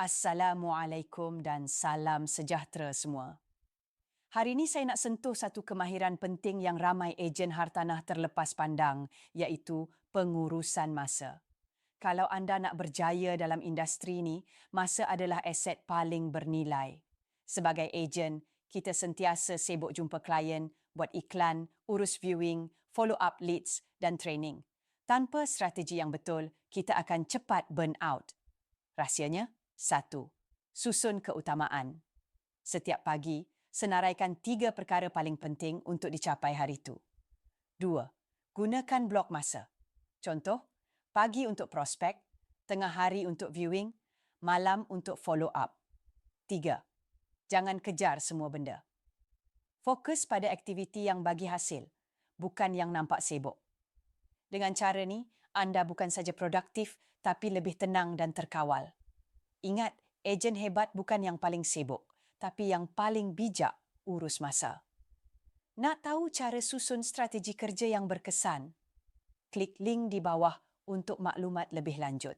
Assalamualaikum dan salam sejahtera semua. Hari ini saya nak sentuh satu kemahiran penting yang ramai ejen hartanah terlepas pandang iaitu pengurusan masa. Kalau anda nak berjaya dalam industri ini, masa adalah aset paling bernilai. Sebagai ejen, kita sentiasa sibuk jumpa klien, buat iklan, urus viewing, follow up leads dan training. Tanpa strategi yang betul, kita akan cepat burn out. Rahsianya, satu, susun keutamaan. Setiap pagi, senaraikan tiga perkara paling penting untuk dicapai hari itu. Dua, gunakan blok masa. Contoh, pagi untuk prospek, tengah hari untuk viewing, malam untuk follow up. Tiga, jangan kejar semua benda. Fokus pada aktiviti yang bagi hasil, bukan yang nampak sibuk. Dengan cara ni, anda bukan saja produktif tapi lebih tenang dan terkawal. Ingat, ejen hebat bukan yang paling sibuk, tapi yang paling bijak urus masa. Nak tahu cara susun strategi kerja yang berkesan? Klik link di bawah untuk maklumat lebih lanjut.